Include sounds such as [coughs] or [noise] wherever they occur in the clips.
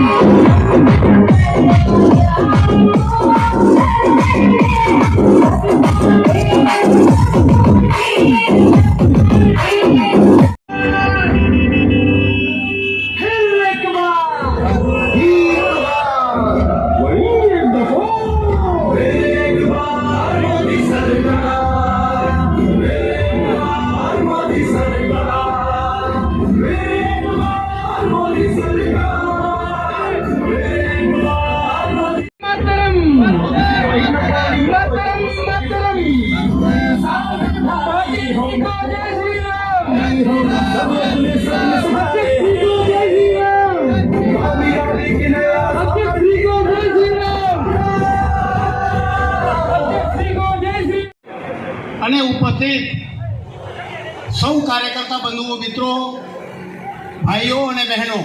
Thank you. ઉપસ્થિત સૌ કાર્યકર્તા બંધુઓ મિત્રો ભાઈઓ અને બહેનો.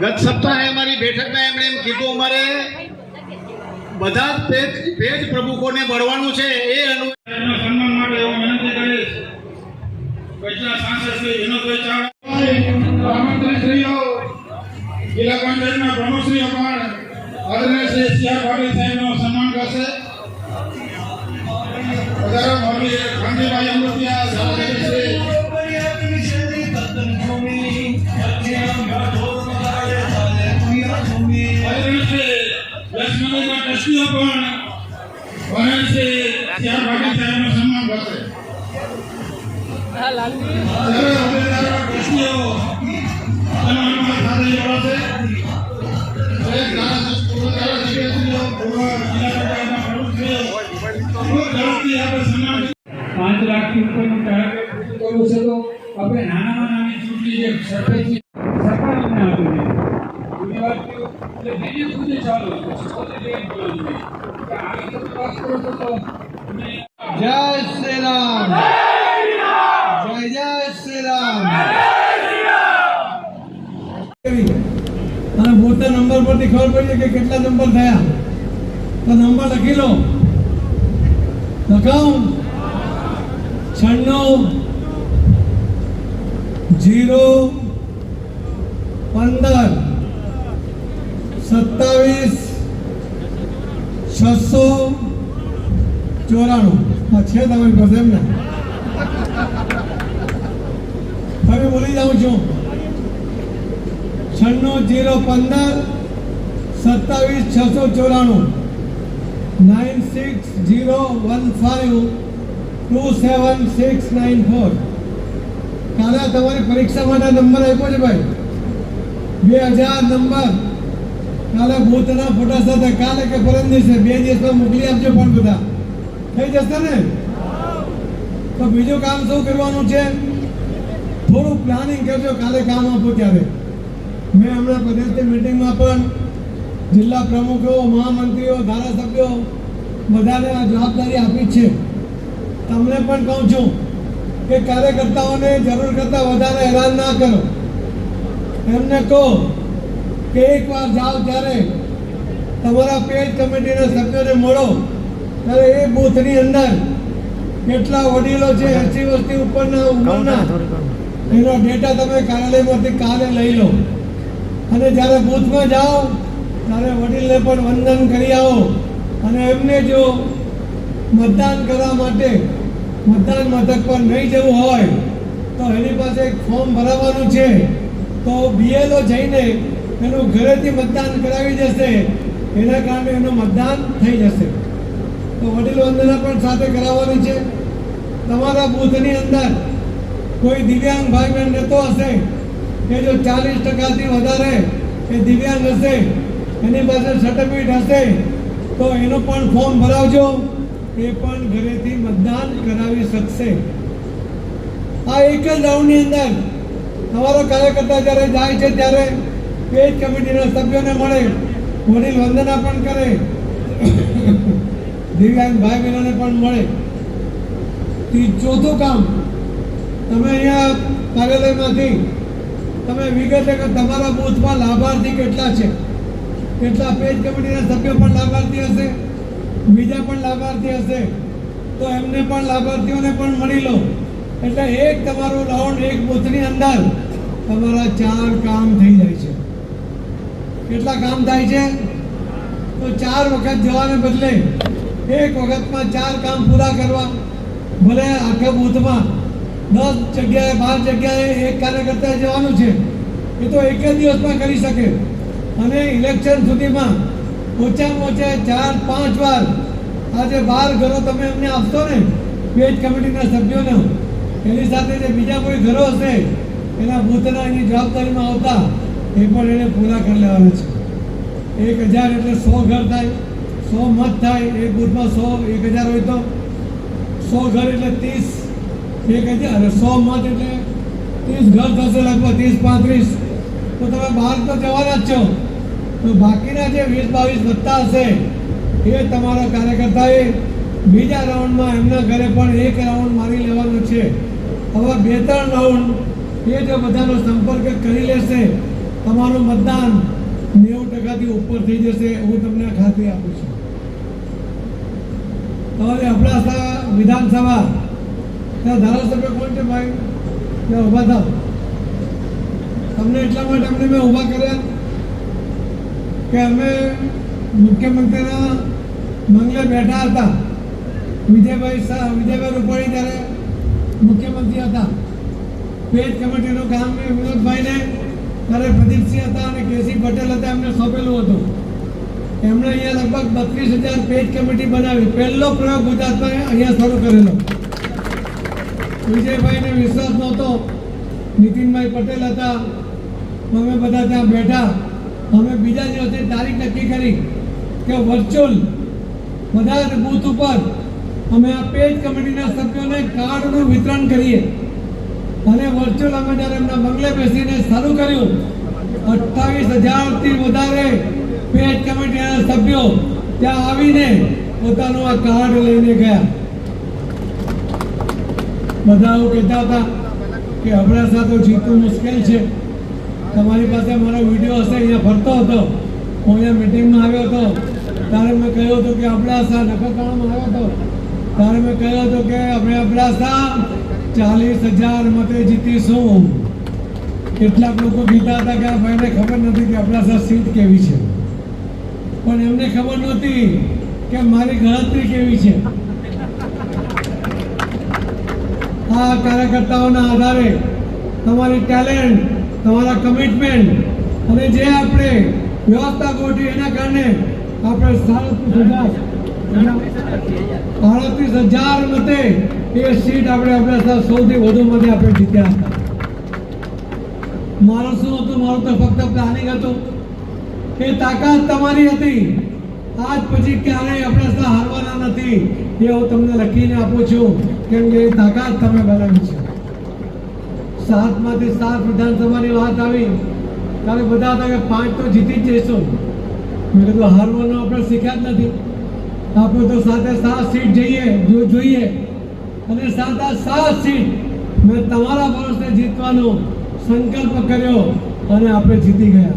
ગત સપ્તાહે અમારી બેઠકમાં એમણે એમ કીધું અમારે બધા જ પેજ પેજ પ્રમુખોને મળવાનું છે એ અનુ સન્માન માટે હું વિનંતી કરીશ. કચ્છના સાંસદ શ્રી વિનોદભાઈ ચાવડા. આમંત્રિતશ્રીઓ જિલ્લા પંચાયતના પ્રમુખશ્રીઓ પણ આદરણીય શ્રી સી આર પાટીલ સાહેબનું મોરબી કાંતિભાઈ અમૃતિયા ધારાસભ્ય શ્રી આદરણીય શ્રી પાંચ લાખથી ઉપરનું ટાર્ગેટ પૂરું કરવું છે તો આપણે નાનામાં નાની ચૂંટણી જે સરપંચની સરકારને આપી દીધી. બીજી વાત કે એટલે બીજી સુધી ચાલુ પછી પોતે જે બોલવું જોઈએ. કે આવી તો તપાસ કરો છો તો તમે જય શ્રી રામ જય જય શ્રી રામ અને મોટા નંબર પરથી ખબર પડી કે કેટલા નંબર થયા? તો નંબર લખી લો. લખાવું. છન્નું, જીરો, પંદર, સત્તાવીસ, છસો, ચોરાણું. છે તમારી પાસે એમને તમે બોલી જાઉં છું. છન્નું, જીરો, પંદર, સત્તાવીસ, છસો, ચોરાણું. Nine six zero one five two seven six nine four કાલે, તમારી પરીક્ષા માટે નંબર આપ્યો છે ભાઈ? બે હજાર નંબર. કાલે ભૂતના ફોટા સાથે, કાલે કે પરમ દિવસે, બે દિવસમાં મોકલી આપજો પણ બધા. થઈ જશે ને? તો બીજું કામ શું કરવાનું છે? થોડું પ્લાનિંગ કરજો, કાલે કામ આપો ત્યારે. મેં હમણાં પ્રદેશની મિટિંગમાં પણ જિલ્લા પ્રમુખો, મહામંત્રીઓ, ધારાસભ્યો, બધાને આ જવાબદારી આપી છે. તમને પણ કહું છું કે કાર્યકર્તાઓને જરૂર કરતાં વધારે હેરાન ના કરો. એમને કહો કે એકવાર જાઓ ત્યારે તમારા પેજ કમિટીના સભ્યોને મળો ત્યારે એ બૂથની અંદર કેટલા વડીલો છે એસી વસ્તી ઉપરના ઉંમરના એનો ડેટા તમે કાર્યાલયમાંથી કાલે લઈ લો. અને જ્યારે બૂથમાં જાઓ ત્યારે વડીલને પણ વંદન કરી આવો. અને એમને જો મતદાન કરવા માટે મતદાન મથક પર નહીં જવું હોય, તો એની પાસે એક ફોર્મ ભરાવવાનું છે. તો બીએલઓ જઈને એનું ઘરેથી મતદાન કરાવી જશે એના કારણે એનું મતદાન થઈ જશે. તો વડીલ વંદના પણ સાથે કરાવવાની છે. તમારા બૂથની અંદર કોઈ દિવ્યાંગ ભાઈ બહેન રહેતો હશે કે જો ચાલીસ ટકાથી વધારે એ દિવ્યાંગ હશે, એની પાસે સર્ટિફિકેટ હશે, તો એનું પણ ફોર્મ ભરાવજો. એ પણ ઘરેથી મતદાન કરાવી શકશે. આ એક જ રાઉન્ડની અંદર તમારો કાર્યકર્તા જ્યારે જાય છે ત્યારે પેજ કમિટીના સભ્યોને મળે, વડીલ વંદના પણ કરે, [coughs] દિવ્યાંગ ભાઈ બહેનોને પણ મળે. ચોથું કામ, તમે અહીંયા કાર્યાલયમાંથી, તમે વિગતે તમારા બૂથમાં લાભાર્થી કેટલા છે? કેટલા પેજ કમિટીના સભ્યો પણ લાભાર્થી હશે? બીજા પણ લાભાર્થી હશે, તો એમને પણ લાભાર્થીઓને પણ મળી લો. એટલે એક તમારો રાઉન્ડ એક બુથની અંદર તમારા ચાર કામ થઈ જાય છે. કેટલા કામ થાય છે? તો ચાર વખત જવાને બદલે એક વખતમાં ચાર કામ પૂરા કરવા. ભલે આખા બૂથમાં દસ જગ્યાએ, બાર જગ્યાએ એક કાર્યકર્તાએ જવાનું છે, એ તો એક જ દિવસમાં કરી શકે. અને ઇલેક્શન સુધીમાં ઓછામાં ઓછા ચાર, પાંચ વાર આજે બાર ઘરો તમે અમને આપશો ને પેજ કમિટીના સભ્યોને. એની સાથે જે બીજા કોઈ ઘરો હશે, એના બૂથના એની જવાબદારીમાં આવતા, એ પણ એને પૂરા કરી લેવાના છે. એક હજાર એટલે સો ઘર થાય, સો મત થાય એક બૂથમાં સો, એક હજાર હોય તો. સો ઘર એટલે ત્રીસ, એક હજાર સો મત એટલે ત્રીસ ઘર થશે લગભગ, ત્રીસ પાંત્રીસ. તો તમે બહાર તો જવાના જ છો. તો બાકીના જે વીસ બાવીસ વત્તા હશે, એ તમારા કાર્યકર્તાએ બીજા રાઉન્ડમાં એમના ઘરે પણ એક રાઉન્ડ મારી લેવાનો છે. હવે બે ત્રણ રાઉન્ડ એ જો બધાનો સંપર્ક કરી લેશે, તમારું મતદાન નેવું ટકાથી ઉપર થઈ જશે હું તમને ખાતરી આપું છું. તમારે અબડાસા વિધાનસભા, ત્યાં ધારાસભ્ય કોણ છે ભાઈ? ત્યાં ઊભા થાવ. તમને એટલા માટે અમને મેં ઊભા કર્યા? કે અમે મુખ્યમંત્રીના બંગલે બેઠા હતા. વિજયભાઈ શાહ વિજયભાઈ રૂપાણી ત્યારે મુખ્યમંત્રી હતા. પેજ કમિટીનું કામ વિનોદભાઈને ત્યારે પ્રદીપસિંહ હતા અને કેસી પટેલ હતા, એમને સોંપેલું હતું. એમણે અહીંયા લગભગ બત્રીસ હજાર પેજ કમિટી બનાવી. પહેલો પ્રયોગ ગુજરાતમાં અહીંયા શરૂ કરેલો. વિજયભાઈને વિશ્વાસ નહોતો. નીતિનભાઈ પટેલ હતા. અમે બધા ત્યાં બેઠા. અમે બીજા દિવસે તારીખ નક્કી કરી કે વર્ચ્યુઅલ બધા બૂથ ઉપર અમે આ પેજ કમિટીના સભ્યોને કાર્ડનું વિતરણ કરીએ. અને વર્ચ્યુઅલ અમે જ્યારે એમના બંગલે બેસીને શરૂ કર્યું. અઠ્ઠાવીસ હજારથી વધારે પેજ કમિટીના સભ્યો ત્યાં આવીને પોતાનું આ કાર્ડ લઈને ગયા. બધા એવું કહેતા હતા કે અબડાસા તો જીતવું મુશ્કેલ છે. તમારી પાસે મારો વીડિયો હશે, અહીંયા ફરતો હતો. હું અહીંયા મિટિંગમાં આવ્યો હતો. ત્યારે મેં કહ્યું હતું કે અબડાસા નખત્રાણામાં આવ્યો હતો. ત્યારે મેં કહ્યું હતું કે આપણે અબડાસા ચાલીસ હજાર મતે જીતીશું. કેટલાક લોકો કહેતા હતા કે આ ભાઈને ખબર નથી કે અબડાસા સીટ કેવી છે. પણ એમને ખબર નહોતી કે મારી ગણતરી કેવી છે. આ કાર્યકર્તાઓના આધારે તમારી ટેલેન્ટ તમારા કમિટમેન્ટ અને જે આપણે વ્યવસ્થા ગોઠવી એના કારણે આપણે સાડત્રીસ હજાર મતે એ સીટ આપણે આપણે સૌથી વધુ મતે આપણે જીત્યા હતા. મારું શું હતું? મારું તો ફક્ત પ્લાનિંગ હતું. એ તાકાત તમારી હતી. આજ પછી ક્યારેય આપણે હારવાના નથી. એ હું તમને લખીને આપું છું. કેમ કે એ તાકાત તમે બનાવી છે. સાતમાંથી સાત વિધાનસભાની વાત આવી, ત્યારે બધા હતા કે પાંચ તો જીતી જ જઈશું. મેં કીધું, હારવાનું આપણે શીખ્યા જ નથી. આપણે તો સાથે સાત સીટ જઈએ, જો જોઈએ. અને સાત સાત સીટ મેં તમારા ભરોસે જીતવાનો સંકલ્પ કર્યો અને આપણે જીતી ગયા.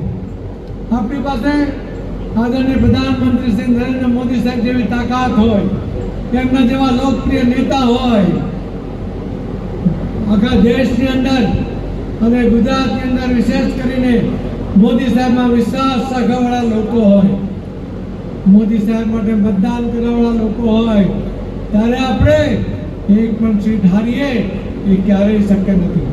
આપણી પાસે આદરણીય પ્રધાનમંત્રી શ્રી નરેન્દ્ર મોદી સાહેબ જેવી તાકાત હોય, એમના જેવા લોકપ્રિય નેતા હોય આખા દેશની અંદર અને ગુજરાતની અંદર વિશેષ કરીને મોદી સાહેબમાં વિશ્વાસ રાખવાવાળા લોકો હોય. મોદી સાહેબ માટે મતદાન કરવાવાળા લોકો હોય. ત્યારે આપણે એક પણ સીટ હારીએ એ ક્યારેય શક્ય નથી.